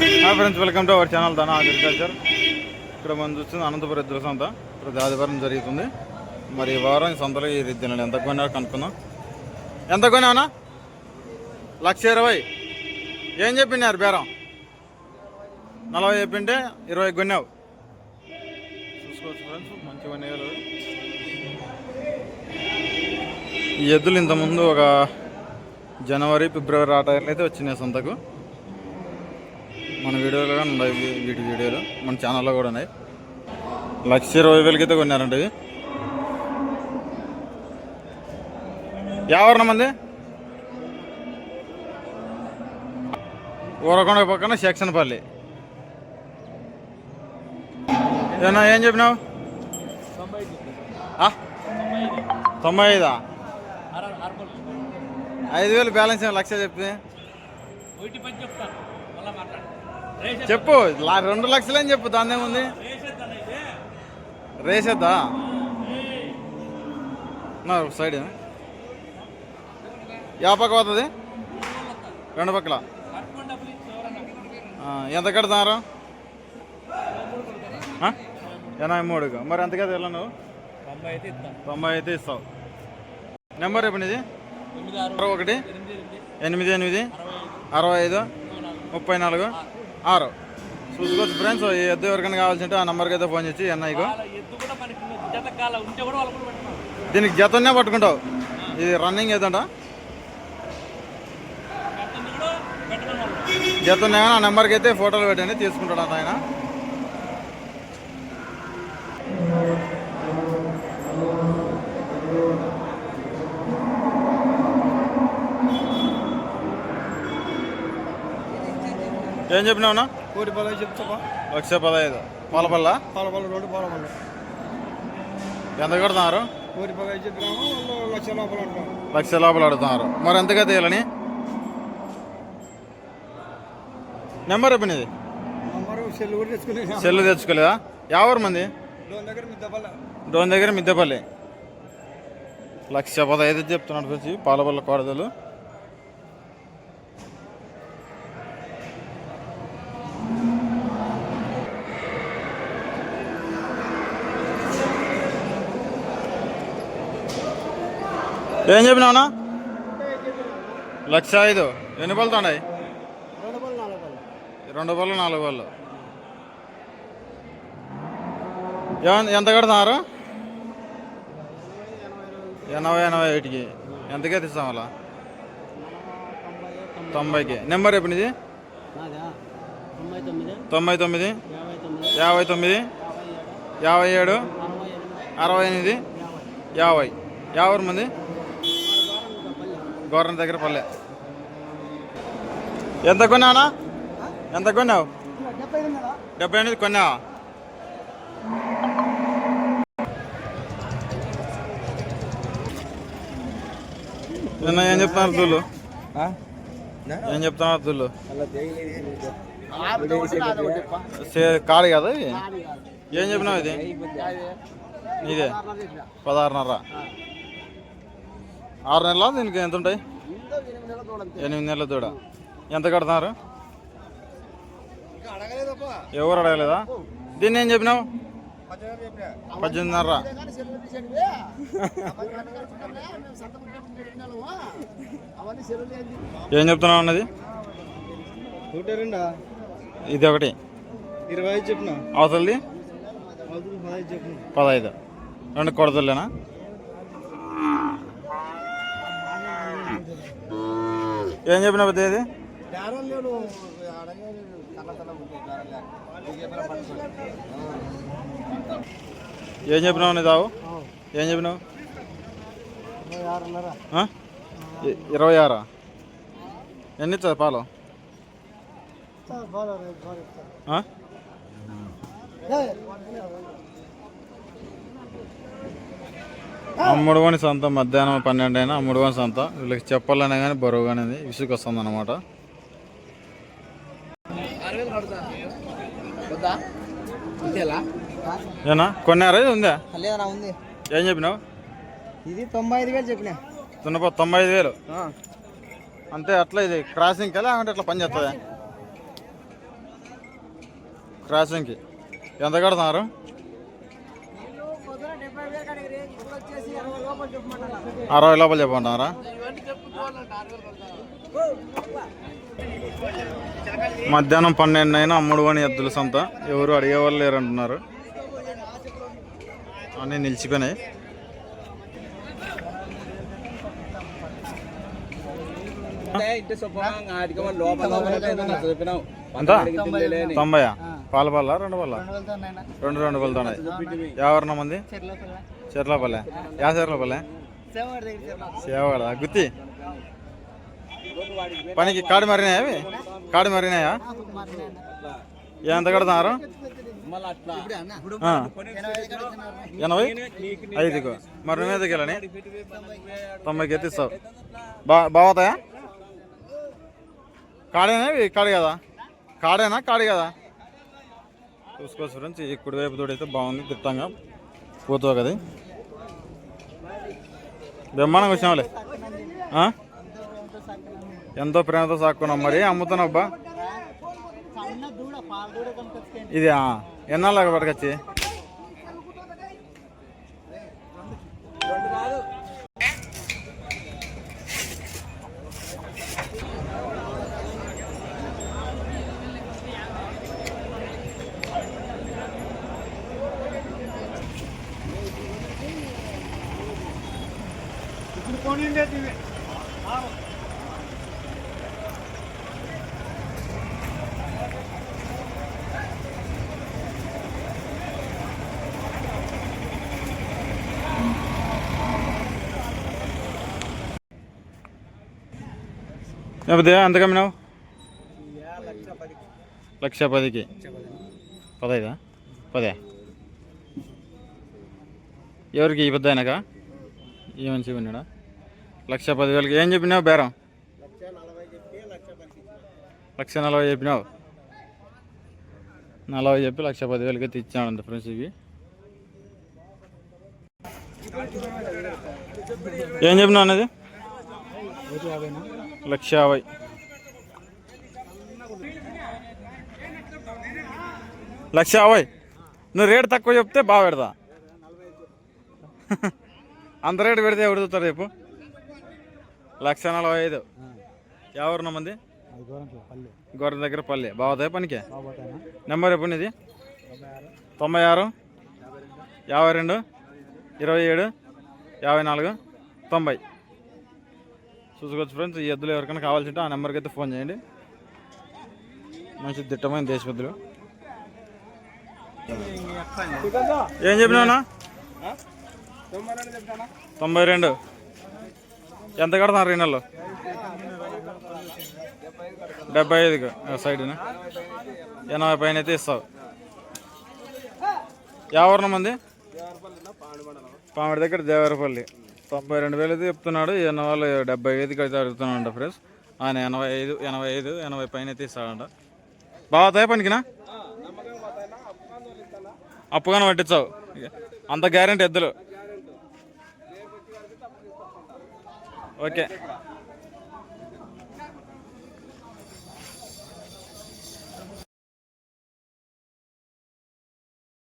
Hi friends welcome to our channel Dhana agriculture ఇక్కడ మనం చూస్తుంది అనంతపురం ఎద్దుల సంత. ప్రతి ఆదివారం జరుగుతుంది. మరి ఈ వారం ఈ సంతలో ఈ రిద్దులు ఎంత కొన్నారు కనుక్కుందాం. ఎంత కొన్నావునా లక్ష ఇరవై. ఏం చెప్పినారు బేరం? నలభై చెప్పింటే ఇరవై కొన్నావు. చూసుకోవచ్చు ఫ్రెండ్స్ మంచి కొనేయాలి ఈ ఎద్దులు ఇంతకుముందు ఒక జనవరి ఫిబ్రవరి ఆ టైర్లు అయితే వచ్చినాయి సంతకు. మన వీడియోలో కూడా ఉన్నాయి వీటి వీడియోలు. మన ఛానల్లో కూడా ఉన్నాయి. లక్ష ఇరవై వేలకి అయితే కొన్నారంట ఇవి. ఎవరిన మంది? ఊరకొండ పక్కన సెక్షన్పల్లి ఏమన్నా ఏం చెప్పినావు? తొంభై ఐదా? ఐదు వేలు బ్యాలెన్స్ ఏమో లక్ష చెప్తే చెప్పు రెండు లక్షలు అని చెప్పు దాని ఏముంది? రేసేద్దా నా సైడ్ యా పక్క పోతుంది? రెండు పక్కల. ఎంత కడతారు? ఎనభై మూడుగా మరి ఎంత కదా వెళ్ళను తొంభై అయితే తొంభై అయితే ఇస్తావు. నెంబర్ చెప్పండి ఇది ఒకటి. ఎనిమిది ఎనిమిది. అరవై ఐదు. ముప్పై నాలుగు. ఆరు. చూసుకోవచ్చు ఫ్రెండ్స్ ఈ ఎద్దు ఎవరికైనా కావాల్సింటే ఆ నెంబర్కి అయితే ఫోన్ చేసి పెట్టుకున్నాం దీనికి జతనే పట్టుకుంటావు. ఇది రన్నింగ్ ఏదంట జతనే ఆ నెంబర్కి అయితే ఫోటోలు పెట్టండి తీసుకుంటాడు ఆయన. ఏం చెప్పినావునా కోటి పదవి చెప్తావా లక్ష పదహైదు. పాలపల్ల? పాలపల్ల రోడ్డు పాలపల్ల. ఎంత కడుతున్నారు? కోటి పదవి చెప్పినాము వాళ్ళు లక్ష లోపల లక్ష లోపల అడుగుతున్నారు. మరి ఎంతగా తీయాలని నెంబర్ చెప్పినది. నంబరు సెల్ కూడా తెచ్చుకుని సెల్ తెచ్చుకోలేదా? ఎవరు మంది? లోన్ దగ్గర మీ దెబ్బల డోన్ దగ్గర మిద్దెపల్లి. లక్ష పదహైదు చెప్తున్నాడు పాలపల్ల కోడదలు. ఏం చెప్పినావునా లక్ష ఐదు ఎన్ని పళ్ళు ఉన్నాయి రెండు పళ్ళు నాలుగు పళ్ళు ఎంత కడుతున్నారు? ఎనభై ఎనభై ఒకటికి ఎంతకే తీస్తాం అలా? తొంభైకి. నెంబర్ ఎప్పటిది తొంభై తొమ్మిది. యాభై తొమ్మిది. యాభై ఏడు. అరవై ఎనిమిది. యాభై. యాభై. మంది? గవర్నర్ దగ్గర పల్లె ఎంత కొన్నావునా ఎంత కొన్నావు? డెబ్బై ఎనిమిది కొన్నావా? నిన్న ఏం చెప్తున్నారు దూళ్ళు ఏం చెప్తున్నారు సే- కాదు కదా ఏం చెప్పినావు ఇది? ఇదే పదహారున్నర ఆరు నెలల? దీనికి ఎంత ఉంటాయి? ఎనిమిది నెలల దూడ. ఎంత కడుతున్నారు? ఎవరు అడగలేదా? దీన్ని ఏం చెప్పినావు? పద్దెనిమిదిన్నర. ఏం చెప్తున్నావు అన్నది? ఇది ఒకటి. ఇరవై చెప్పిన? అవతలది? పదహైదు. రెండు కొడతలేనా? ఏం చెప్పిన పెద్ద ఇది? బేరం లేడు ఏం చెప్పినావు నీ తావు? ఏం చెప్పినావు? ఇరవై ఆరా ఎన్ని ఇస్తుంది పాలు? ఆ? అమ్ముడుగోని సంత మధ్యాహ్నం పన్నెండు అయినా అమ్ముడుగోని సంత. వీళ్ళకి చెప్పాలనే కానీ బరువుగానే ఉంది. విసుగు వస్తుంది అనమాట ఏనా? కొన్నారా? ఇది ఉందా? ఏం చెప్పినావు? ఇది తొంభై ఐదు వేలు చెప్పిన. తున్నపో తొంభై ఐదు వేలు. అంతే అట్లా ఇది క్రాసింగ్ కదా లేకుంటే అట్లా పని చేస్తుందా? క్రాసింగ్కి. ఎంత కడుతున్నారు? అరవై లోపల చెప్పమంటారా? మధ్యాహ్నం పన్నెండు అయినా అమ్ముడు అని ఎద్దుల సంత. ఎవరు అడిగేవాళ్ళు లేరంటున్నారు. అన్నీ నిలిచిపోయినాయి. తొంభై పాల పళ్ళ రెండు పళ్ళ రెండు రెండు పళ్ళతో ఎవరన్నా మంది చెర్లపల్లె యా చెర్లపల్లె సేవాడ గుత్తి పనికి కాడు మరినాయా అవి? కాడు మరినాయా? ఎంత కడుతున్నారు? ఎనభై? ఐదుకు. మరి నువ్వు ఎందుకు వెళ్ళని? తొంభైకి ఎత్తిస్తావు. బా బాగుతాయా కాడేనా ఇవి? కాడు కదా? కాడేనా? కాడు కదా? చూసుకోవచ్చు ఫ్రెండ్స్ వైపు తోడైతే బాగుంది దిట్టంగా పోతావు కదా? బ్రహ్మాండంగా వచ్చినావులే? ఎంతో ప్రేమతో సాక్కున్నాం మరి అమ్ముతున్నాబ్బా ఇది ఆ, ఎన్నాళ్ళగా పట్టుకొచ్చి? ఎంత కమ్మినావు? లక్ష పదికి. పదైదా? పదే. ఎవరికి? ఈ పెద్ద ఆయనకా? ఈ మనిషి ఉన్నాడా లక్ష పదివేలకి. ఏం చెప్పినావు బేరం? లక్ష నలభై చెప్పినావు. నలభై చెప్పి లక్ష పదివేలకి తెచ్చాడంట ఫ్రెండ్స్ ఇవి. ఏం చెప్పినావు అన్నది? లక్ష యాభై. లక్ష యాభై? నువ్వు రేటు తక్కువ చెప్తే బాగా పెడతా. అంత రేటు పెడితే ఎవరు చూస్తారు రేపు లక్ష నలభై ఐదు. ఎవరు మంది? గొర్రె దగ్గర పల్లె. బాగుతాయి పనికి? నెంబర్ ఎప్పుడు ఇది తొంభై ఆరు. యాభై రెండు. ఇరవై ఏడు. యాభై నాలుగు. తొంభై. చూసుకోవచ్చు ఫ్రెండ్స్ ఈ ఎద్దులు ఎవరికైనా కావాల్సింటే ఆ నెంబర్కి అయితే ఫోన్ చేయండి. మంచి దిట్టమైన దేశపెద్దులు ఏం చెప్పినావునా తొంభై రెండు. ఎంత కడుతున్నారు ఈ నెలలో డెబ్బై ఐదుకు. సైడ్న? ఎనభై పైన అయితే ఇస్తావు. ఎవరిన మంది పామిడి దగ్గర దేవరపల్లి. తొంభై రెండు వేలు అయితే చెప్తున్నాడు. ఎన్న వాళ్ళు డెబ్బై ఐదుకి అయితే అడుగుతున్నాడు ఫ్రెండ్స్. ఆయన ఎనభై ఐదు ఎనభై ఐదు ఎనభై పైన అయితే ఇస్తాడంట. బాగుతాయి పనికినా అప్పుగానే పట్టించావు అంత గ్యారెంటీ ఎద్దులు. ஓகே